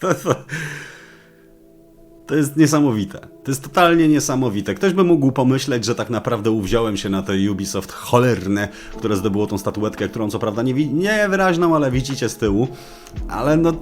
To, to, to jest niesamowite. To jest totalnie niesamowite. Ktoś by mógł pomyśleć, że tak naprawdę uwziąłem się na to Ubisoft cholerne, które zdobyło tą statuetkę, którą co prawda nie, wi- nie wyraźną, ale widzicie z tyłu. Ale no,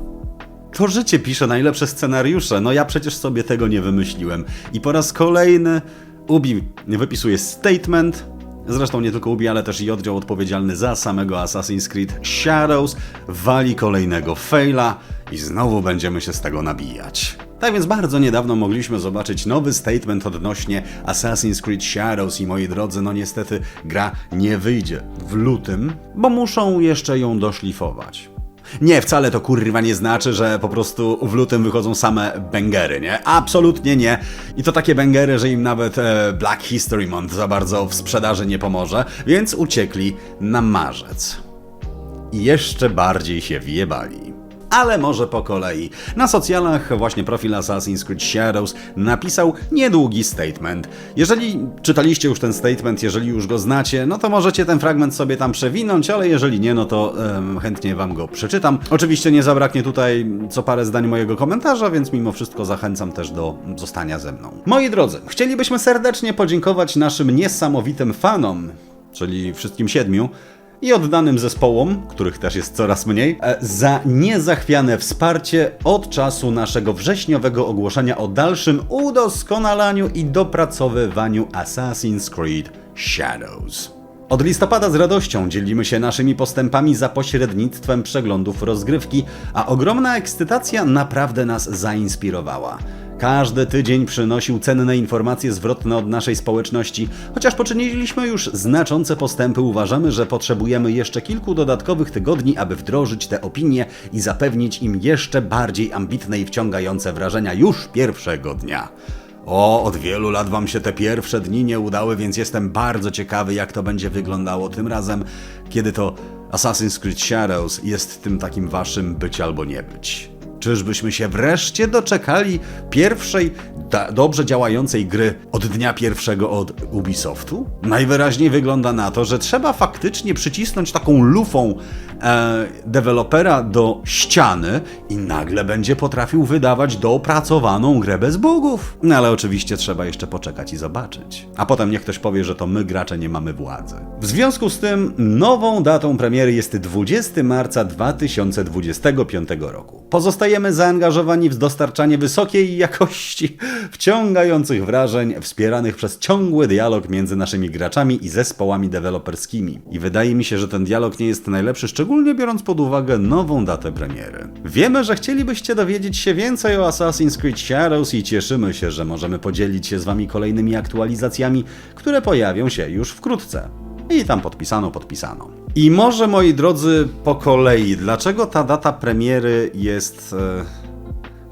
to życie pisze najlepsze scenariusze. No ja przecież sobie tego nie wymyśliłem. I po raz kolejny Ubi wypisuje statement. Zresztą nie tylko Ubi, ale też i oddział odpowiedzialny za samego Assassin's Creed Shadows wali kolejnego faila i znowu będziemy się z tego nabijać. Tak więc bardzo niedawno mogliśmy zobaczyć nowy statement odnośnie Assassin's Creed Shadows i moi drodzy, no niestety gra nie wyjdzie w lutym, bo muszą jeszcze ją doszlifować. Nie, wcale to kurwa nie znaczy, że po prostu w lutym wychodzą same bangery, nie? Absolutnie nie. I to takie bangery, że im nawet e, Black History Month za bardzo w sprzedaży nie pomoże, więc uciekli na marzec. I jeszcze bardziej się wjebali. Ale może po kolei. Na socjalach właśnie profil Assassin's Creed Shadows napisał niedługi statement. Jeżeli czytaliście już ten statement, jeżeli już go znacie, no to możecie ten fragment sobie tam przewinąć, ale jeżeli nie, no to em, chętnie wam go przeczytam. Oczywiście nie zabraknie tutaj co parę zdań mojego komentarza, więc mimo wszystko zachęcam też do zostania ze mną. Moi drodzy, chcielibyśmy serdecznie podziękować naszym niesamowitym fanom, czyli wszystkim siedmiu, i oddanym zespołom, których też jest coraz mniej, e, za niezachwiane wsparcie od czasu naszego wrześniowego ogłoszenia o dalszym udoskonalaniu i dopracowywaniu Assassin's Creed Shadows. Od listopada z radością dzielimy się naszymi postępami za pośrednictwem przeglądów rozgrywki, a ogromna ekscytacja naprawdę nas zainspirowała. Każdy tydzień przynosił cenne informacje zwrotne od naszej społeczności. Chociaż poczyniliśmy już znaczące postępy, uważamy, że potrzebujemy jeszcze kilku dodatkowych tygodni, aby wdrożyć te opinie i zapewnić im jeszcze bardziej ambitne i wciągające wrażenia już pierwszego dnia. O, od wielu lat wam się te pierwsze dni nie udały, więc jestem bardzo ciekawy, jak to będzie wyglądało tym razem, kiedy to Assassin's Creed Shadows jest tym takim waszym być albo nie być. Czyżbyśmy się wreszcie doczekali pierwszej dobrze działającej gry od dnia pierwszego od Ubisoftu? Najwyraźniej wygląda na to, że trzeba faktycznie przycisnąć taką lufą e, dewelopera do ściany i nagle będzie potrafił wydawać dopracowaną grę bez bugów. No ale oczywiście trzeba jeszcze poczekać i zobaczyć. A potem niech ktoś powie, że to my gracze nie mamy władzy. W związku z tym nową datą premiery jest 20 marca 2025 roku. Pozostajemy zaangażowani w dostarczanie wysokiej jakości, wciągających wrażeń, wspieranych przez ciągły dialog między naszymi graczami i zespołami deweloperskimi. I wydaje mi się, że ten dialog nie jest najlepszy, szczególnie biorąc pod uwagę nową datę premiery. Wiemy, że chcielibyście dowiedzieć się więcej o Assassin's Creed Shadows i cieszymy się, że możemy podzielić się z wami kolejnymi aktualizacjami, które pojawią się już wkrótce. I tam podpisano, podpisano. I może, moi drodzy, po kolei, dlaczego ta data premiery jest. E,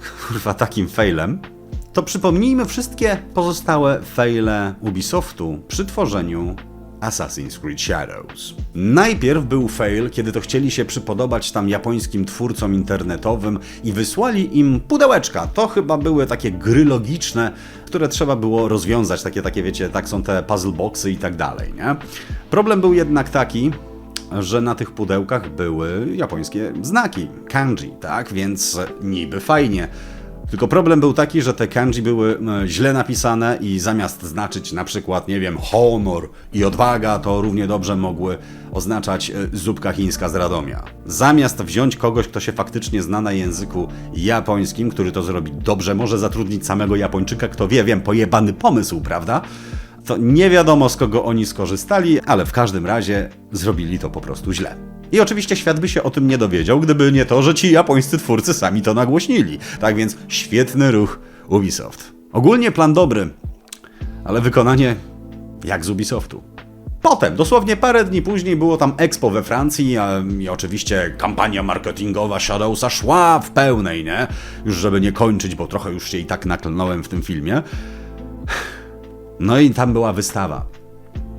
kurwa, takim failem? To przypomnijmy wszystkie pozostałe faile Ubisoftu przy tworzeniu Assassin's Creed Shadows. Najpierw był fail, kiedy to chcieli się przypodobać tam japońskim twórcom internetowym i wysłali im pudełeczka. To chyba były takie gry logiczne, które trzeba było rozwiązać. Takie, takie wiecie, tak są te puzzle boxy i tak dalej, nie? Problem był jednak taki, że na tych pudełkach były japońskie znaki, kanji, tak? Więc niby fajnie. Tylko problem był taki, że te kanji były e, źle napisane i zamiast znaczyć na przykład, nie wiem, honor i odwaga, to równie dobrze mogły oznaczać e, zupka chińska z Radomia. Zamiast wziąć kogoś, kto się faktycznie zna na języku japońskim, który to zrobi dobrze, może zatrudnić samego Japończyka, kto wie, wiem, pojebany pomysł, prawda? To nie wiadomo z kogo oni skorzystali, ale w każdym razie zrobili to po prostu źle. I oczywiście świat by się o tym nie dowiedział, gdyby nie to, że ci japońscy twórcy sami to nagłośnili. Tak więc świetny ruch Ubisoft. Ogólnie plan dobry, ale wykonanie jak z Ubisoftu. Potem, dosłownie parę dni później, było tam Expo we Francji a, i oczywiście kampania marketingowa Shadowsa szła w pełnej, nie? Już żeby nie kończyć, bo trochę już się i tak naklnąłem w tym filmie. No i tam była wystawa.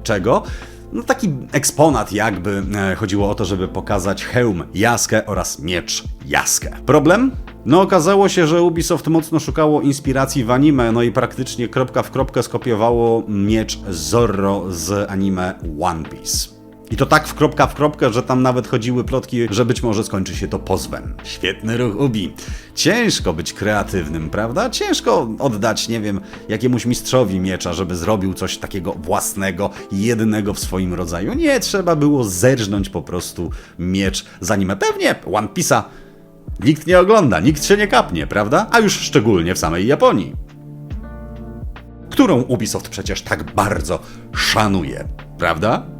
Czego? No taki eksponat jakby e, chodziło o to, żeby pokazać hełm Jaskę oraz miecz Jaskę. Problem? No okazało się, że Ubisoft mocno szukało inspiracji w anime, no i praktycznie kropka w kropkę skopiowało miecz Zorro z anime One Piece. I to tak w kropka w kropkę, że tam nawet chodziły plotki, że być może skończy się to pozwem. Świetny ruch Ubi. Ciężko być kreatywnym, prawda? Ciężko oddać, nie wiem, jakiemuś mistrzowi miecza, żeby zrobił coś takiego własnego, jednego w swoim rodzaju. Nie, trzeba było zerżnąć po prostu miecz z anime. Pewnie One Piece'a nikt nie ogląda, nikt się nie kapnie, prawda? A już szczególnie w samej Japonii. Którą Ubisoft przecież tak bardzo szanuje, prawda?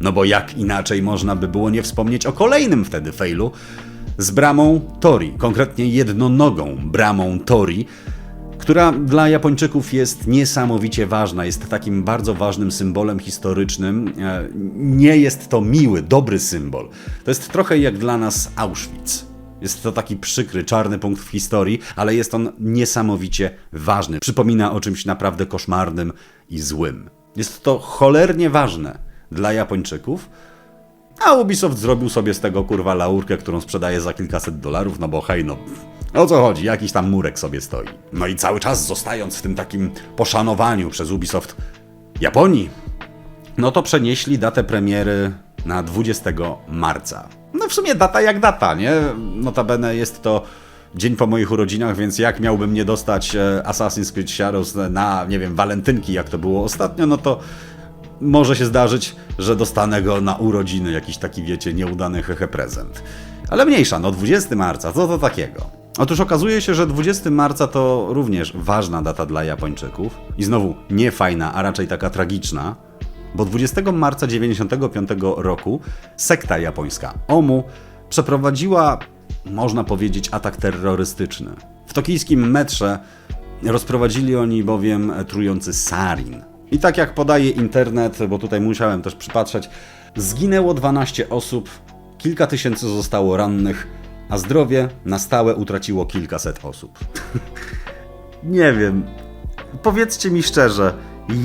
No bo jak inaczej można by było nie wspomnieć o kolejnym wtedy failu z bramą Tori, konkretnie jednonogą bramą Tori, która dla Japończyków jest niesamowicie ważna, jest takim bardzo ważnym symbolem historycznym. E, Nie jest to miły, dobry symbol. To jest trochę jak dla nas Auschwitz. Jest to taki przykry, czarny punkt w historii, ale jest on niesamowicie ważny. Przypomina o czymś naprawdę koszmarnym i złym. Jest to cholernie ważne dla Japończyków, a Ubisoft zrobił sobie z tego kurwa laurkę, którą sprzedaje za kilkaset dolarów, no bo hej, no o co chodzi? Jakiś tam murek sobie stoi. No i cały czas zostając w tym takim poszanowaniu przez Ubisoft Japonii, no to przenieśli datę premiery na 20 marca. No w sumie data jak data, nie? Notabene jest to dzień po moich urodzinach, więc jak miałbym nie dostać e, Assassin's Creed Shadows na, nie wiem, walentynki, jak to było ostatnio, no to może się zdarzyć, że dostanę go na urodziny, jakiś taki, wiecie, nieudany hehe prezent. Ale mniejsza, no 20 marca, co to takiego? Otóż okazuje się, że 20 marca to również ważna data dla Japończyków i znowu nie fajna, a raczej taka tragiczna, bo 20 marca 95 roku sekta japońska OMU przeprowadziła, można powiedzieć, atak terrorystyczny. W tokijskim metrze rozprowadzili oni bowiem trujący sarin. I tak jak podaje internet, bo tutaj musiałem też przypatrzeć, zginęło 12 osób, kilka tysięcy zostało rannych, a zdrowie na stałe utraciło kilkaset osób. Nie wiem. Powiedzcie mi szczerze,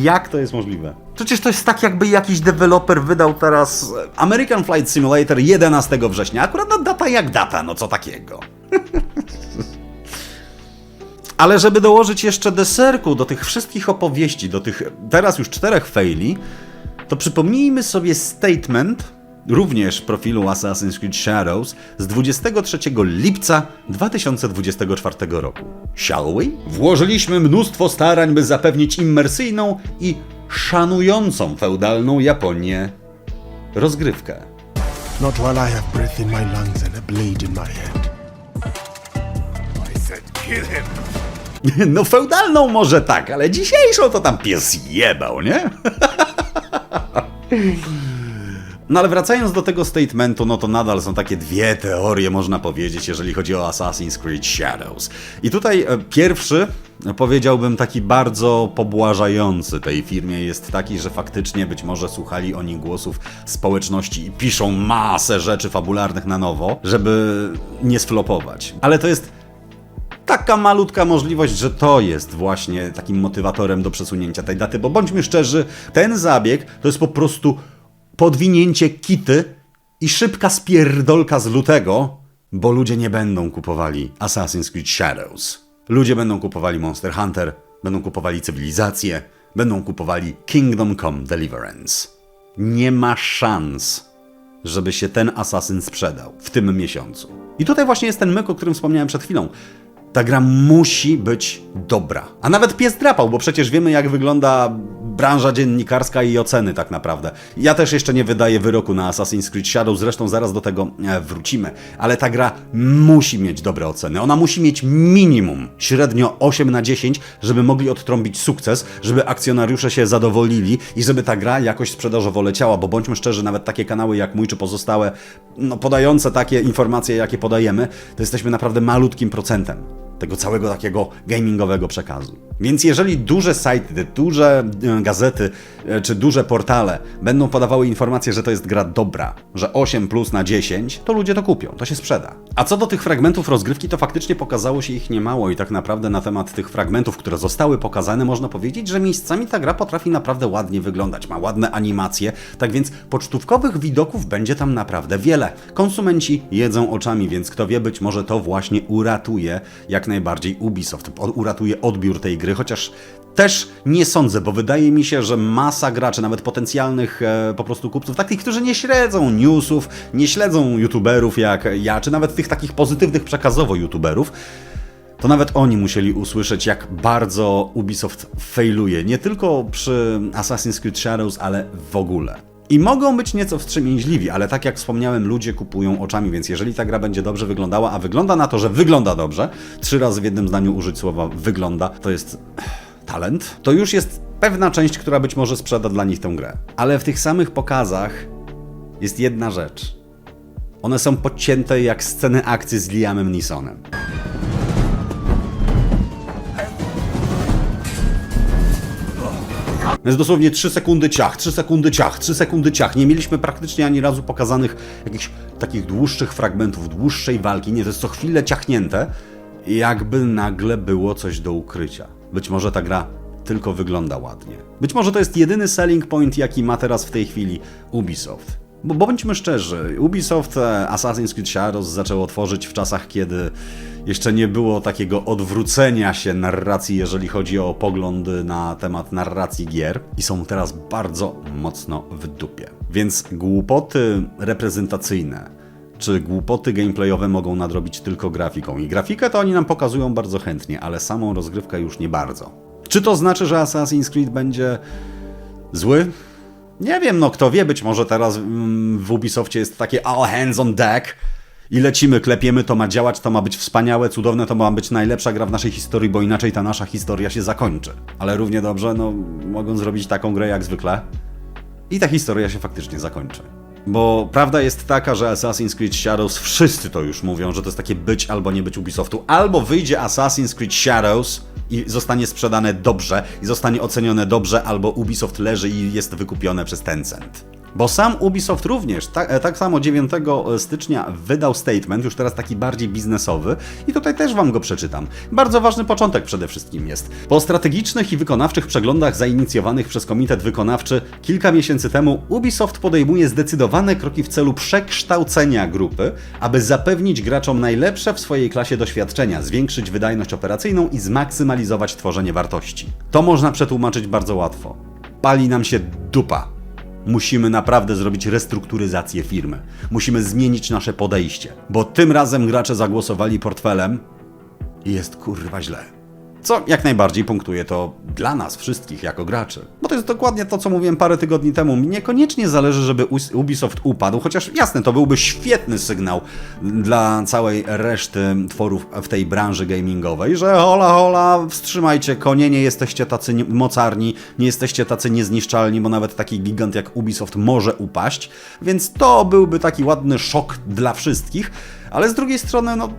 jak to jest możliwe? Przecież to jest tak, jakby jakiś deweloper wydał teraz American Flight Simulator 11 września. Akurat data jak data, no co takiego. Ale żeby dołożyć jeszcze deserku do tych wszystkich opowieści, do tych teraz już czterech faili, to przypomnijmy sobie statement, również profilu Assassin's Creed Shadows, z 23 lipca 2024 roku. Shall we? Włożyliśmy mnóstwo starań, by zapewnić immersyjną i szanującą feudalną Japonię rozgrywkę. Not while I have breath in my lungs and a blade in my hand. I said, kill him. No feudalną może tak, ale dzisiejszą to tam pies jebał, nie? No ale wracając do tego statementu, no to nadal są takie dwie teorie, można powiedzieć, jeżeli chodzi o Assassin's Creed Shadows. I tutaj e, pierwszy, powiedziałbym taki bardzo pobłażający tej firmie jest taki, że faktycznie być może słuchali oni głosów społeczności i piszą masę rzeczy fabularnych na nowo, żeby nie sflopować. Ale to jest taka malutka możliwość, że to jest właśnie takim motywatorem do przesunięcia tej daty, bo bądźmy szczerzy, ten zabieg to jest po prostu podwinięcie kity i szybka spierdolka z lutego, bo ludzie nie będą kupowali Assassin's Creed Shadows. Ludzie będą kupowali Monster Hunter, będą kupowali Cywilizację, będą kupowali Kingdom Come Deliverance. Nie ma szans, żeby się ten Assassin sprzedał w tym miesiącu. I tutaj właśnie jest ten myk, o którym wspomniałem przed chwilą. Ta gra musi być dobra. A nawet pies drapał, bo przecież wiemy, jak wygląda branża dziennikarska i oceny tak naprawdę. Ja też jeszcze nie wydaję wyroku na Assassin's Creed Shadow, zresztą zaraz do tego e, wrócimy. Ale ta gra musi mieć dobre oceny. Ona musi mieć minimum średnio 8 na 10, żeby mogli odtrąbić sukces, żeby akcjonariusze się zadowolili i żeby ta gra jakoś sprzedażowo leciała, bo bądźmy szczerzy, nawet takie kanały jak mój czy pozostałe, no, podające takie informacje, jakie podajemy, to jesteśmy naprawdę malutkim procentem tego całego takiego gamingowego przekazu. Więc jeżeli duże sajty, duże e, gazety e, czy duże portale będą podawały informację, że to jest gra dobra, że 8 plus na 10, to ludzie to kupią, to się sprzeda. A co do tych fragmentów rozgrywki, to faktycznie pokazało się ich niemało i tak naprawdę na temat tych fragmentów, które zostały pokazane, można powiedzieć, że miejscami ta gra potrafi naprawdę ładnie wyglądać, ma ładne animacje, tak więc pocztówkowych widoków będzie tam naprawdę wiele. Konsumenci jedzą oczami, więc kto wie, być może to właśnie uratuje jak najbardziej Ubisoft, uratuje odbiór tej gry, chociaż Też nie sądzę, bo wydaje mi się, że masa graczy, nawet potencjalnych e, po prostu kupców, takich, którzy nie śledzą newsów, nie śledzą youtuberów jak ja, czy nawet tych takich pozytywnych przekazowo youtuberów, to nawet oni musieli usłyszeć, jak bardzo Ubisoft failuje. Nie tylko przy Assassin's Creed Shadows, ale w ogóle. I mogą być nieco wstrzemięźliwi, ale tak jak wspomniałem, ludzie kupują oczami, więc jeżeli ta gra będzie dobrze wyglądała, a wygląda na to, że wygląda dobrze, trzy razy w jednym zdaniu użyć słowa wygląda, to jest talent, to już jest pewna część, która być może sprzeda dla nich tę grę. Ale w tych samych pokazach jest jedna rzecz. One są podcięte jak sceny akcji z Liamem Neesonem. Jest dosłownie 3 sekundy ciach, 3 sekundy ciach, 3 sekundy ciach. Nie mieliśmy praktycznie ani razu pokazanych jakichś takich dłuższych fragmentów, dłuższej walki. Nie, to jest co chwilę ciachnięte, jakby nagle było coś do ukrycia. Być może ta gra tylko wygląda ładnie. Być może to jest jedyny selling point, jaki ma teraz w tej chwili Ubisoft. Bo bądźmy szczerzy, Ubisoft e, Assassin's Creed Shadows zaczęło tworzyć w czasach, kiedy jeszcze nie było takiego odwrócenia się narracji, jeżeli chodzi o poglądy na temat narracji gier i są teraz bardzo mocno w dupie. Więc głupoty reprezentacyjne czy głupoty gameplayowe mogą nadrobić tylko grafiką. I grafikę to oni nam pokazują bardzo chętnie, ale samą rozgrywkę już nie bardzo. Czy to znaczy, że Assassin's Creed będzie zły? Nie wiem, no kto wie, być może teraz mm, w Ubisoftie jest takie all hands on deck i lecimy, klepiemy, to ma działać, to ma być wspaniałe, cudowne, to ma być najlepsza gra w naszej historii, bo inaczej ta nasza historia się zakończy. Ale równie dobrze, no, mogą zrobić taką grę jak zwykle i ta historia się faktycznie zakończy. Bo prawda jest taka, że Assassin's Creed Shadows, wszyscy to już mówią, że to jest takie być albo nie być Ubisoftu. Albo wyjdzie Assassin's Creed Shadows i zostanie sprzedane dobrze i zostanie ocenione dobrze, albo Ubisoft leży i jest wykupione przez Tencent. Bo sam Ubisoft również, tak, e, tak samo 9 stycznia wydał statement, już teraz taki bardziej biznesowy i tutaj też wam go przeczytam. Bardzo ważny początek przede wszystkim jest. Po strategicznych i wykonawczych przeglądach zainicjowanych przez Komitet Wykonawczy kilka miesięcy temu Ubisoft podejmuje zdecydowane kroki w celu przekształcenia grupy, aby zapewnić graczom najlepsze w swojej klasie doświadczenia, zwiększyć wydajność operacyjną i zmaksymalizować tworzenie wartości. To można przetłumaczyć bardzo łatwo. Pali nam się dupa. Musimy naprawdę zrobić restrukturyzację firmy. Musimy zmienić nasze podejście, bo tym razem gracze zagłosowali portfelem i jest kurwa źle. Co jak najbardziej punktuje to dla nas wszystkich jako graczy. Bo to jest dokładnie to, co mówiłem parę tygodni temu. Mi niekoniecznie zależy, żeby Ubisoft upadł, chociaż jasne, to byłby świetny sygnał dla całej reszty tworów w tej branży gamingowej, że hola hola, wstrzymajcie konie, nie jesteście tacy mocarni, nie jesteście tacy niezniszczalni, bo nawet taki gigant jak Ubisoft może upaść, więc to byłby taki ładny szok dla wszystkich, ale z drugiej strony, no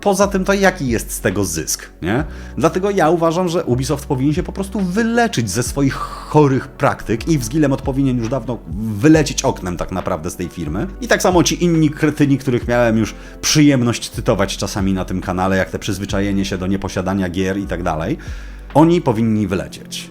poza tym to jaki jest z tego zysk, nie? Dlatego ja uważam, że Ubisoft powinien się po prostu wyleczyć ze swoich chorych praktyk i Wzgilem powinien już dawno wylecieć oknem tak naprawdę z tej firmy. I tak samo ci inni kretyni, których miałem już przyjemność cytować czasami na tym kanale, jak te przyzwyczajenie się do nieposiadania gier i tak dalej, oni powinni wylecieć.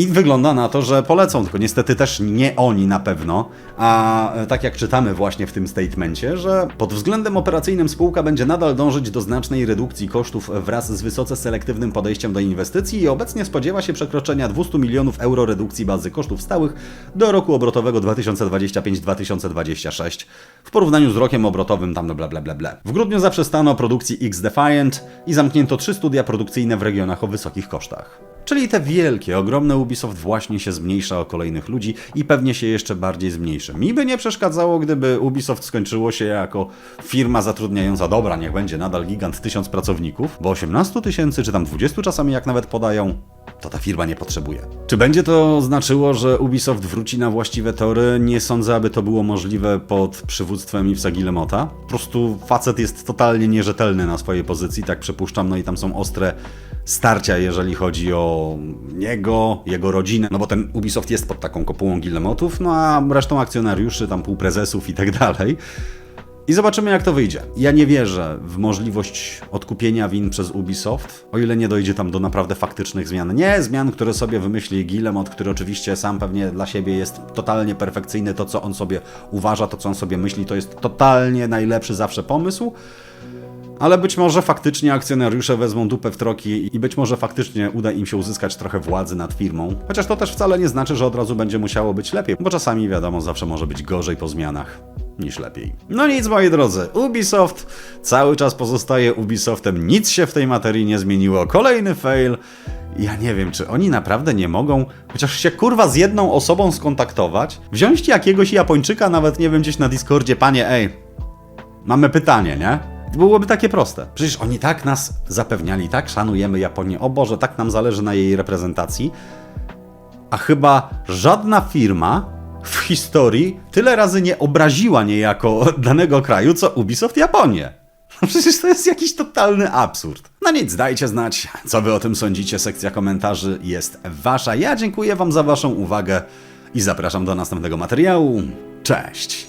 I wygląda na to, że polecą, tylko niestety też nie oni na pewno, a e, tak jak czytamy właśnie w tym statemencie, że pod względem operacyjnym spółka będzie nadal dążyć do znacznej redukcji kosztów wraz z wysoce selektywnym podejściem do inwestycji i obecnie spodziewa się przekroczenia 200 milionów euro redukcji bazy kosztów stałych do roku obrotowego 2025-2026 w porównaniu z rokiem obrotowym tam bla bla bla bla. W grudniu zaprzestano produkcji X Defiant i zamknięto trzy studia produkcyjne w regionach o wysokich kosztach. Czyli te wielkie, ogromne Ubisoft właśnie się zmniejsza o kolejnych ludzi i pewnie się jeszcze bardziej zmniejszy. Mi by nie przeszkadzało, gdyby Ubisoft skończyło się jako firma zatrudniająca, dobra, niech będzie nadal gigant, tysiąc pracowników, bo 18 tysięcy, czy tam 20 czasami jak nawet podają, to ta firma nie potrzebuje. Czy będzie to znaczyło, że Ubisoft wróci na właściwe tory? Nie sądzę, aby to było możliwe pod przywództwem Yvesa Guillemota. Po prostu facet jest totalnie nierzetelny na swojej pozycji, tak przypuszczam, no i tam są ostre starcia, jeżeli chodzi o niego, jego rodzinę, no bo ten Ubisoft jest pod taką kopułą Guillemotów, no a resztą akcjonariuszy, tam półprezesów i tak dalej. I zobaczymy, jak to wyjdzie. Ja nie wierzę w możliwość odkupienia win przez Ubisoft, o ile nie dojdzie tam do naprawdę faktycznych zmian. Nie zmian, które sobie wymyśli Guillemot, który oczywiście sam pewnie dla siebie jest totalnie perfekcyjny. To, co on sobie uważa, to, co on sobie myśli, to jest totalnie najlepszy zawsze pomysł. Ale być może faktycznie akcjonariusze wezmą dupę w troki i być może faktycznie uda im się uzyskać trochę władzy nad firmą. Chociaż to też wcale nie znaczy, że od razu będzie musiało być lepiej, bo czasami wiadomo, zawsze może być gorzej po zmianach niż lepiej. No nic, moi drodzy, Ubisoft cały czas pozostaje Ubisoftem, nic się w tej materii nie zmieniło. Kolejny fail. Ja nie wiem, czy oni naprawdę nie mogą chociaż się kurwa z jedną osobą skontaktować, wziąć jakiegoś Japończyka, nawet nie wiem, gdzieś na Discordzie, panie, ej, mamy pytanie, nie? Byłoby takie proste. Przecież oni tak nas zapewniali, tak szanujemy Japonię, o Boże, tak nam zależy na jej reprezentacji, a chyba żadna firma w historii tyle razy nie obraziła niejako danego kraju, co Ubisoft Japonię. No przecież to jest jakiś totalny absurd. No nic, dajcie znać, co wy o tym sądzicie. Sekcja komentarzy jest wasza. Ja dziękuję wam za waszą uwagę i zapraszam do następnego materiału. Cześć!